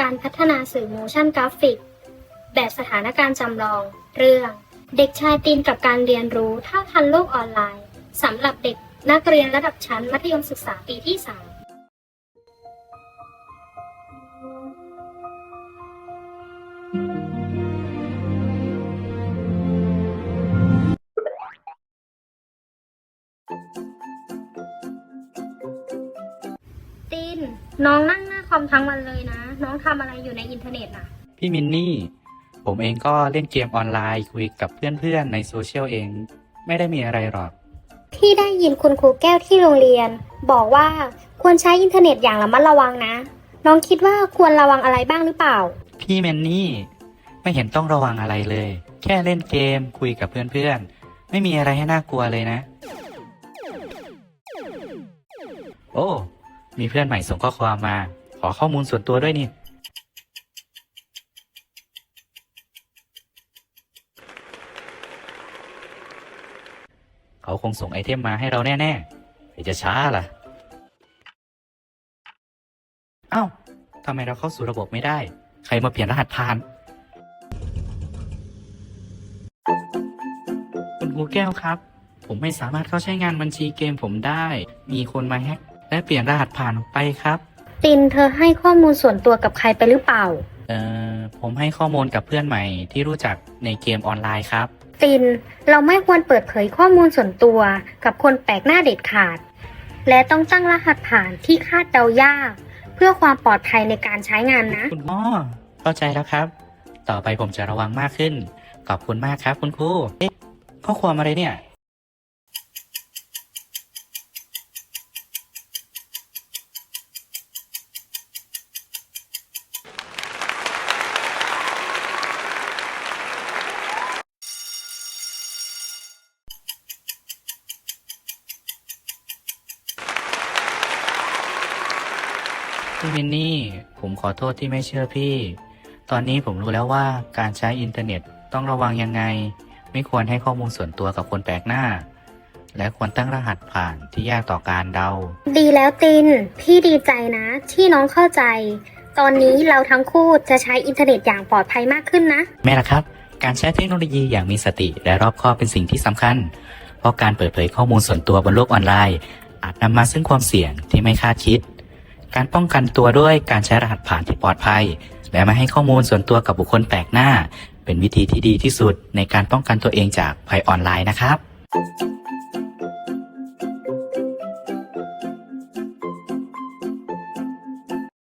การพัฒนาสื่อ motion graphic แบบสถานการณ์จำลอง เรื่อง เด็กชายตีนกับการเรียนรู้เท่าทันโลกออนไลน์สำหรับเด็กนักเรียนระดับชั้นมัธยมศึกษาปีที่3ตีนน้องนั่งหน้า คอมทั้งวันเลยนะ น้องทำอะไรอยู่ในอินเทอร์เน็ตอะ พี่มินนี่ ผมเองก็เล่นเกมออนไลน์คุยกับเพื่อนๆในโซเชียลเอง ไม่ได้มีอะไรหรอก พี่ได้ยินคุณครูแก้วที่โรงเรียน บอกว่าควรใช้อินเทอร์เน็ตอย่างระมัดระวังนะ น้องคิดว่าควรระวังอะไรบ้างหรือเปล่า พี่เมนนี่ ไม่เห็นต้องระวังอะไรเลย แค่เล่นเกมคุยกับเพื่อนๆ ไม่มีอะไรให้น่ากลัวเลยนะ โอ้ มีเพื่อนใหม่ส่งข้อความมา ขอข้อมูลส่วนตัวด้วยนี่เขาคงส่งไอเทมมาให้เราแน่ๆไม่จะช้าล่ะเอ้าทำไมเราเข้าสู่ระบบไม่ได้ ใครมาเปลี่ยนรหัสผ่าน คุณครูแก้วครับ ผมไม่สามารถเข้าใช้งานบัญชีเกมผมได้ มีคนมาแฮกและเปลี่ยนรหัสผ่านไปครับ ตินเธอให้ข้อมูลส่วนตัวกับใครไปหรือเปล่า เอ่อผมให้ข้อมูลกับเพื่อนใหม่ที่รู้จักในเกมออนไลน์ครับ ติน เราไม่ควรเปิดเผยข้อมูลส่วนตัวกับคนแปลกหน้าเด็ดขาด และต้องตั้งรหัสผ่านที่คาดเดายาก เพื่อความปลอดภัยในการใช้งานนะ คุณพ่อเข้าใจแล้วครับ ต่อไปผมจะระวังมากขึ้น ขอบคุณมากครับคุณครูเอ๊ะข้อความอะไรเนี่ย พี่มินนี่ ผมขอโทษที่ไม่เชื่อพี่ ตอนนี้ผมรู้แล้วว่าการใช้อินเทอร์เน็ตต้องระวังยังไง ไม่ควรให้ข้อมูลส่วนตัวกับคนแปลกหน้า และควรตั้งรหัสผ่านที่ยากต่อการเดา ดีแล้วติน พี่ดีใจนะที่น้องเข้าใจ ตอนนี้เราทั้งคู่จะใช้อินเทอร์เน็ตอย่างปลอดภัยมากขึ้นนะ แม่ล่ะครับ การใช้เทคโนโลยีอย่างมีสติและรอบคอบเป็นสิ่งที่สำคัญ เพราะการเปิดเผยข้อมูลส่วนตัวบนโลกออนไลน์ อาจนำมาซึ่งความเสี่ยงที่ไม่คาดคิด การป้องกันตัวด้วยการใช้รหัสผ่านที่ปลอดภัย และไม่ให้ข้อมูลส่วนตัวกับบุคคลแปลกหน้า เป็นวิธีที่ดีที่สุดในการป้องกันตัวเองจากภัยออนไลน์นะครับ